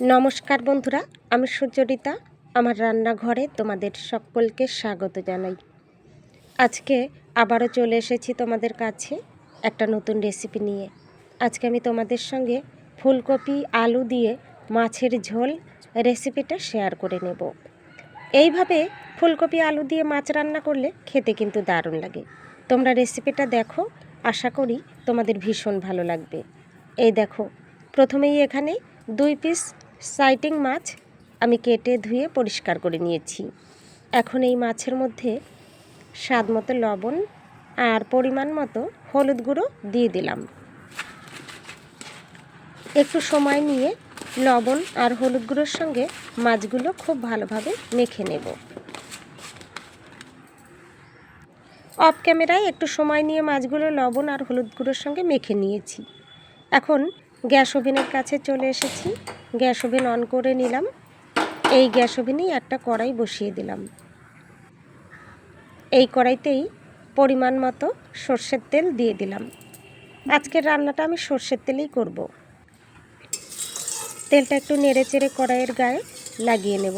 নমস্কার বন্ধুরা, আমি সুচরিতা, আমার রান্নাঘরে তোমাদের সকলকে স্বাগত জানাই। আজকে আবারও চলে এসেছি তোমাদের কাছে একটা নতুন রেসিপি নিয়ে। আজকে আমি তোমাদের সঙ্গে ফুলকপি, আলু দিয়ে মাছের ঝোল রেসিপিটা শেয়ার করে নেব। এইভাবে ফুলকপি, আলু দিয়ে মাছ রান্না করলে খেতে কিন্তু দারুণ লাগে। তোমরা রেসিপিটা দেখো, আশা করি তোমাদের ভীষণ ভালো লাগবে। এই দেখো, প্রথমেই এখানে দুই পিস সাইটিং মাছ আমি কেটে ধুয়ে পরিষ্কার করে নিয়েছি। এখন এই মাছের মধ্যে স্বাদ মতো লবণ আর পরিমাণ মতো হলুদ গুঁড়ো দিয়ে দিলাম। একটু সময় নিয়ে লবণ আর হলুদ গুঁড়োর সঙ্গে মাছগুলো খুব ভালোভাবে মেখে নেব। অফ ক্যামেরায় একটু সময় নিয়ে মাছগুলো লবণ আর হলুদ গুঁড়োর সঙ্গে মেখে নিয়েছি। এখন গ্যাস ওভেনের কাছে চলে এসেছি। গ্যাস ওভেন অন করে নিলাম। এই গ্যাস ওভেনেই একটা কড়াই বসিয়ে দিলাম। এই কড়াইতেই পরিমাণ মতো সর্ষের তেল দিয়ে দিলাম। আজকের রান্নাটা আমি সর্ষের তেলেই করব। তেলটা একটু নেড়ে চেড়ে কড়াইয়ের গায়ে লাগিয়ে নেব,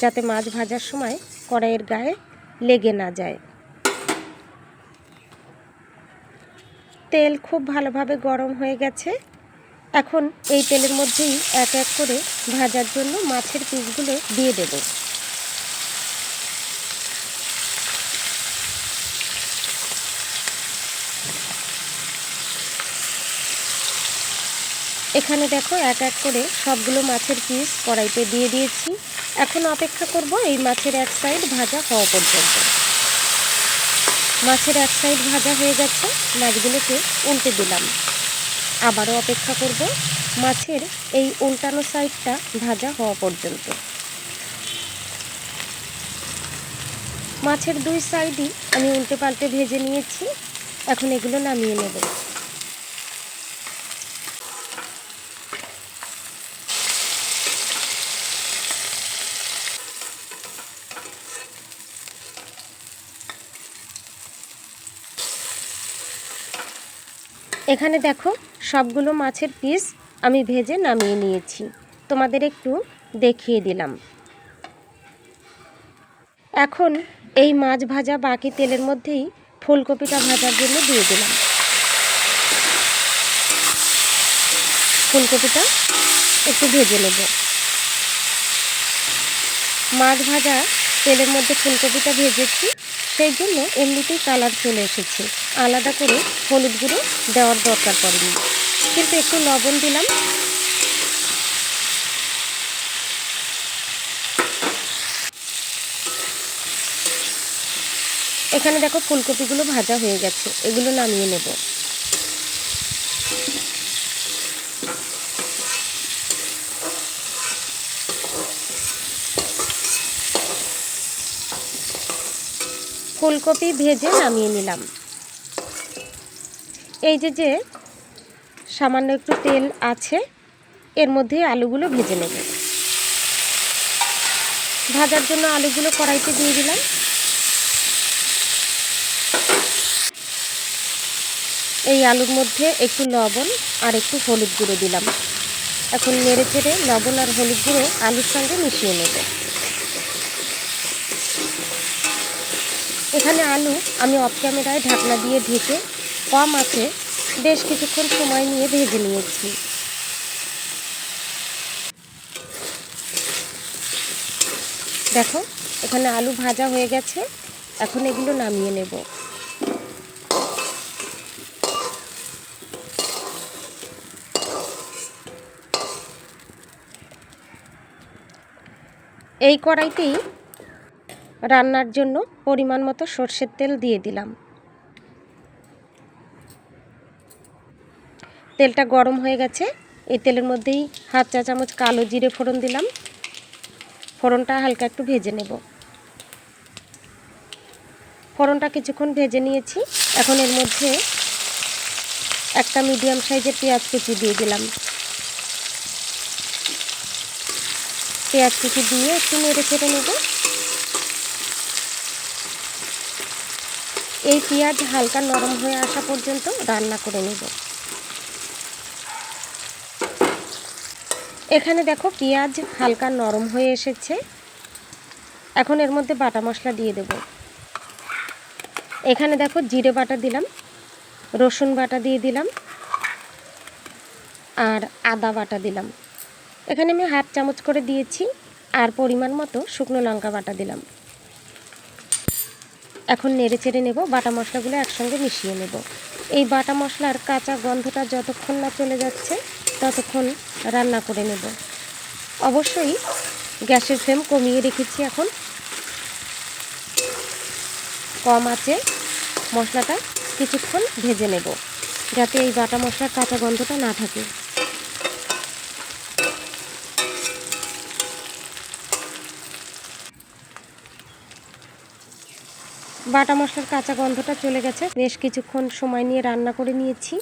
যাতে মাছ ভাজার সময় কড়াইয়ের গায়ে লেগে না যায়। তেল খুব ভালোভাবে গরম হয়ে গেছে। এখন এই তেলের মধ্যেই এক এক করে ভাজার জন্য মাছের পিসগুলো দিয়ে দেব। এখানে দেখো এক এক করে সবগুলো মাছের পিস কড়াইতে দিয়ে দিয়েছি। এখন অপেক্ষা করব এই মাছের এক সাইড ভাজা হওয়া পর্যন্ত। মাছের এক সাইড ভাজা হয়ে গেছে, মাছগুলোকে উল্টে দিলাম। আবারও অপেক্ষা করব মাছের এই উল্টানো সাইডটা ভাজা হওয়া পর্যন্ত। মাছের দুই সাইডই আমি উল্টে পাল্টে ভেজে নিয়েছি। এখন এগুলো নামিয়ে নেব। এখানে দেখো, সবগুলো মাছের পিস আমি ভেজে নামিয়ে নিয়েছি। তোমাদের একটু দেখিয়ে দিলাম। এখন এই মাছ ভাজা বাকি তেলের মধ্যেই ফুলকপিটা ভাজার জন্য দিয়ে দিলাম। ফুলকপিটা একটু ভেজে নেব। মাছ ভাজা তেলের মধ্যে ফুলকপিটা ভেজেছি। সেই জন্য এমনিতেই কালার চলে এসেছে। আলাদা করে হলুদ গুঁড়ো দেওয়ার দরকার পড়েনি। কিন্তু একটু লবণ দিলাম। এখানে দেখো ফুলকপিগুলো ভাজা হয়ে গেছে। এগুলো নামিয়ে নেব। ফুলকপি ভেজে নামিয়ে নিলাম। এই যে যে সামান্য একটু তেল আছে, এর মধ্যে আলুগুলো ভেজে নেব। ভাজার জন্য আলুগুলো কড়াইতে দিয়ে দিলাম। এই আলুর মধ্যে একটু লবণ আর একটু হলুদ গুঁড়ো দিলাম। এখন নেড়ে চেড়ে লবণ আর হলুদ গুঁড়ো আলুর সঙ্গে মিশিয়ে নেব। এখানে আলু আমি অফ ক্যামেরায় ঢাকনা দিয়ে ঢেকে কম আছে বেশ কিছুক্ষণ সময় নিয়ে ভেজে নিয়েছি। দেখো, এখানে আলু ভাজা হয়ে গেছে, এখন এগুলো নামিয়ে নেব। এই কড়াইতেই রান্নার জন্য পরিমাণ মতো সর্ষের তেল দিয়ে দিলাম। তেলটা গরম হয়ে গেছে। এই তেলের মধ্যেই হাফ চা চামচ কালো জিরে ফোড়ন দিলাম। ফোড়নটা হালকা একটু ভেজে নেব। ফোড়নটা কিছুক্ষণ ভেজে নিয়েছি। এখন এর মধ্যে একটা মিডিয়াম সাইজের পেঁয়াজ কুচি দিয়ে দিলাম। পেঁয়াজ কুচি দিয়ে একটু নেড়ে চেড়ে নেব। এই পেঁয়াজ হালকা নরম হয়ে আসা পর্যন্ত রান্না করে নেব। এখানে দেখো পেঁয়াজ হালকা নরম হয়ে এসেছে। এখন এর মধ্যে বাটা মশলা দিয়ে দেব। এখানে দেখো জিরে বাটা দিলাম, রসুন বাটা দিয়ে দিলাম, আর আদা বাটা দিলাম। এখানে আমি হাফ চামচ করে দিয়েছি, আর পরিমাণ মতো শুকনো লঙ্কা বাটা দিলাম। এখন নেড়ে চেড়ে নেব, বাটা মশলাগুলো একসঙ্গে মিশিয়ে নেব। এই বাটা মশলার কাঁচা গন্ধটা যতক্ষণ না চলে যাচ্ছে, ততক্ষণ রান্না করে নেব। অবশ্যই গ্যাসের ফ্লেম কমিয়ে রেখেছি এখন। কম আছে, মশলাটা কিছুক্ষণ ভেজে নেব, যাতে এই বাটা মশলার কাঁচা গন্ধটা না থাকে। বাটা মশলার কাঁচা গন্ধটা চলে গেছে। বেশ কিছুক্ষণ সময় নিয়ে রান্না করে নিয়েছি।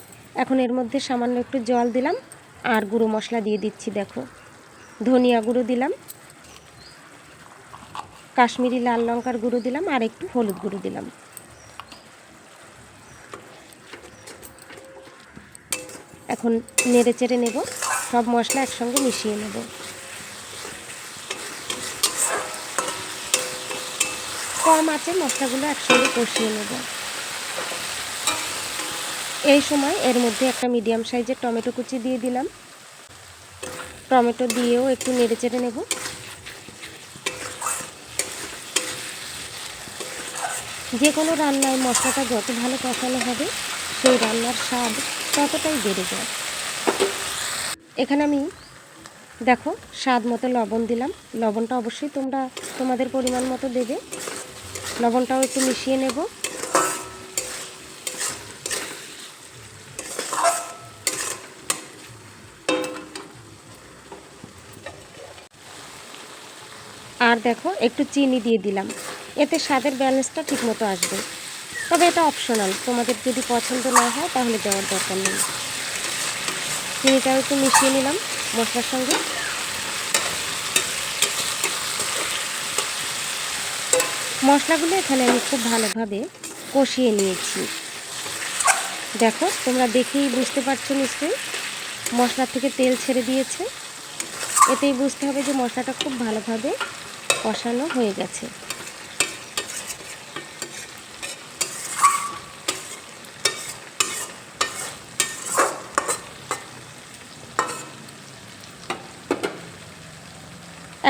এখন এর মধ্যে সামান্য একটু জল দিলাম আর গুঁড়ো মশলা দিয়ে দিচ্ছি, দেখো। ধনিয়া গুঁড়ো দিলাম। কাশ্মীরি লাল লঙ্কার গুঁড়ো দিলাম আর একটু হলুদ গুঁড়ো দিলাম। এখন নেড়ে চেড়ে নেব। সব মশলা একসঙ্গে মিশিয়ে নেব। কম আছে, মশলাগুলো একসঙ্গে কষিয়ে নেব। এই সময় এর মধ্যে একটা মিডিয়াম সাইজের টমেটো কুচি দিয়ে দিলাম। টমেটো দিয়েও একটু নেড়ে চেড়ে নেব। যে কোনো রান্নায় মশলাটা যত ভালো কষানো হবে, সেই রান্নার স্বাদ ততটাই বেড়ে যায়। এখানে আমি, দেখো, স্বাদ মতো লবণ দিলাম। লবণটা অবশ্যই তোমরা তোমাদের পরিমাণ মতো দেবে। লবণটাও একটু মিশিয়ে নেব। আর দেখো, একটু চিনি দিয়ে দিলাম। এতে স্বাদের ব্যালেন্সটা ঠিকমতো আসবে। তবে এটা অপশনাল তোমাদের যদি পছন্দ না হয় তাহলে দেওয়ার দরকার নেই। চিনিটাও একটু মিশিয়ে নিলাম মশলার সঙ্গে। মশলাগুলো এখানে আমি খুব ভালোভাবে কষিয়ে নিয়েছি। দেখো, তোমরা দেখেই বুঝতে পারছ নিশ্চয়ই, মশলা থেকে তেল ছেড়ে দিয়েছে। এতেই বুঝতে হবে যে মশলাটা খুব ভালোভাবে কষানো হয়ে গেছে।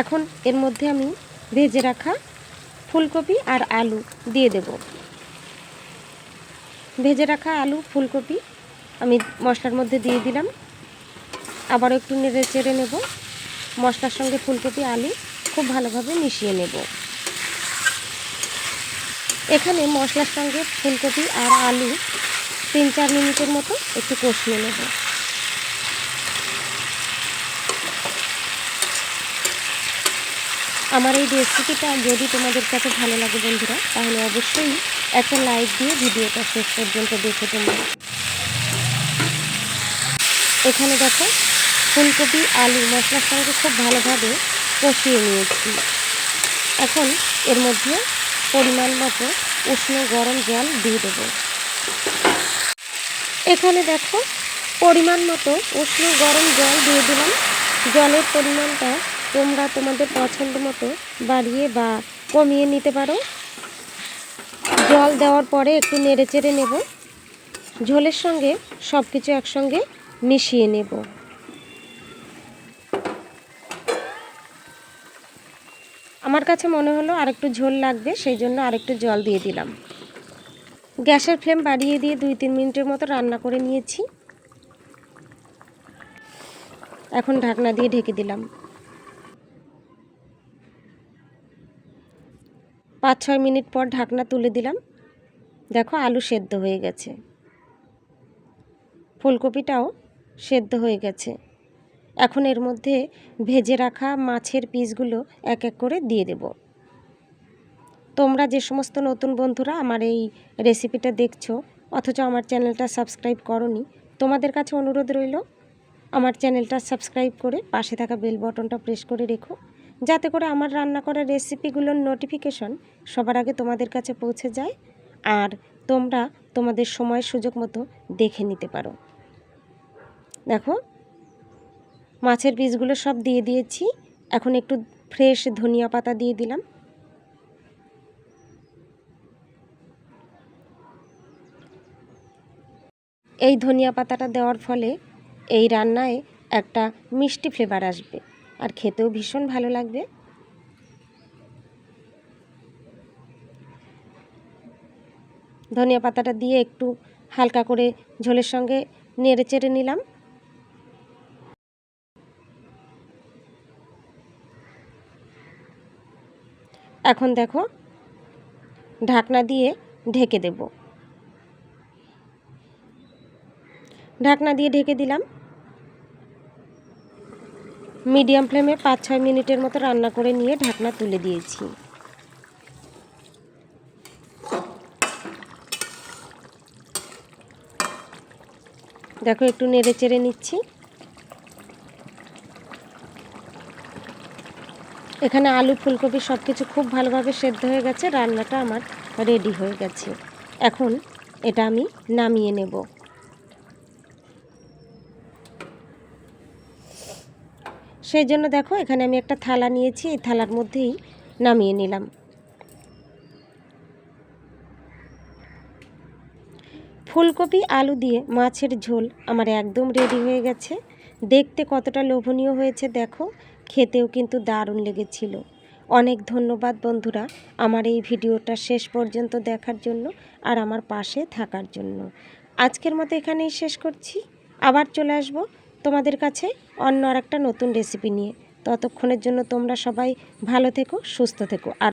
এখন এর মধ্যে আমি ভেজে রাখা ফুলকপি আর আলু দিয়ে দেব। ভেজে রাখা আলু, ফুলকপি আমি মশলার মধ্যে দিয়ে দিলাম। আবার একটু নেড়ে চেড়ে নেব। মশলার সঙ্গে ফুলকপি, আলু খুব ভালোভাবে মিশিয়ে নেব। এখানে মশলার সঙ্গে ফুলকপি আর আলু তিন চার মিনিটের মতো একটু কষিয়ে নেব। আমার এই রেসিপিটা যদি তোমাদের কাছে ভালো লাগে বন্ধুরা, তাহলে অবশ্যই একটা লাইক দিয়ে ভিডিওটা শেষ পর্যন্ত দেখে তোমরা। এখানে দেখো, ফুলকপি, আলু মশলার সঙ্গে খুব ভালোভাবে কষিয়ে নিয়েছি। এখন এর মধ্যে পরিমাণ মতো উষ্ণ গরম জল দিয়ে দেবো। এখানে দেখো, পরিমাণ মতো উষ্ণ গরম জল দিয়ে দিলাম। জলের পরিমাণটা তোমরা তোমাদের পছন্দ মতো বাড়িয়ে বা কমিয়ে নিতে পারো। জল দেওয়ার পরে একটু নেড়ে চেড়ে নেব। ঝোলের সঙ্গে সব কিছু একসঙ্গে মিশিয়ে নেব। আমার কাছে মনে হলো আরেকটু ঝোল লাগবে, সেই জন্য আরেকটু জল দিয়ে দিলাম। গ্যাসের ফ্লেম বাড়িয়ে দিয়ে দুই তিন মিনিটের মতো রান্না করে নিয়েছি। এখন ঢাকনা দিয়ে ঢেকে দিলাম। পাঁচ ছয় মিনিট পর ঢাকনা তুলে দিলাম। দেখো আলু সেদ্ধ হয়ে গেছে। ফুলকপিটাও সেদ্ধ হয়ে গেছে। এখন এর মধ্যে ভেজে রাখা মাছের পিসগুলো এক এক করে দিয়ে দেব। তোমরা যে সমস্ত নতুন বন্ধুরা আমার এই রেসিপিটা দেখছ, অথচ আমার চ্যানেলটা সাবস্ক্রাইব করনি, তোমাদের কাছে অনুরোধ রইল, আমার চ্যানেলটা সাবস্ক্রাইব করে পাশে থাকা বেল বটনটা প্রেস করে রেখো। যাতে করে আমার রান্না করা রেসিপিগুলোর নোটিফিকেশন সবার আগে তোমাদের কাছে পৌঁছে যায় আর তোমরা তোমাদের সময় সুযোগ মতো দেখে নিতে পারো। দেখো, মাছের পিসগুলো সব দিয়ে দিয়েছি। এখন একটু ফ্রেশ ধনিয়া পাতা দিয়ে দিলাম। এই ধনিয়া পাতাটা দেওয়ার ফলে এই রান্নায় একটা মিষ্টি ফ্লেভার আসবে। আর খেতেও ভীষণ ভালো লাগবে। ধনিয়া পাতাটা দিয়ে একটু হালকা করে ঝোলের সঙ্গে নেড়ে চেড়ে নিলাম। এখন দেখো, ঢাকনা দিয়ে ঢেকে দেব। ঢাকনা দিয়ে ঢেকে দিলাম। মিডিয়াম ফ্লেমে পাঁচ ছয় মিনিটের মতো রান্না করে নিয়ে ঢাকনা তুলে দিয়েছি। দেখো, একটু নেড়ে চেড়ে নিচ্ছি। এখানে আলু, ফুলকপি সব কিছু খুব ভালোভাবে সেদ্ধ হয়ে গেছে, রান্নাটা আমার রেডি হয়ে গেছে। এখন এটা আমি নামিয়ে নেব। সেই জন্য দেখো, এখানে আমি একটা থালা নিয়েছি, এই থালার মধ্যেই নামিয়ে নিলাম। ফুলকপি, আলু দিয়ে মাছের ঝোল আমার একদম রেডি হয়ে গেছে। দেখতে কতটা লোভনীয় হয়েছে, দেখো, খেতেও কিন্তু দারুণ লেগেছিল। অনেক ধন্যবাদ বন্ধুরা আমার এই ভিডিওটা শেষ পর্যন্ত দেখার জন্য আর আমার পাশে থাকার জন্য। আজকের মতো এখানেই শেষ করছি। আবার চলে আসব তোমাদের কাছে অন্য আর একটা নতুন রেসিপি নিয়ে। ততক্ষণের জন্য তোমরা সবাই ভালো থেকো, সুস্থ থেকো। আর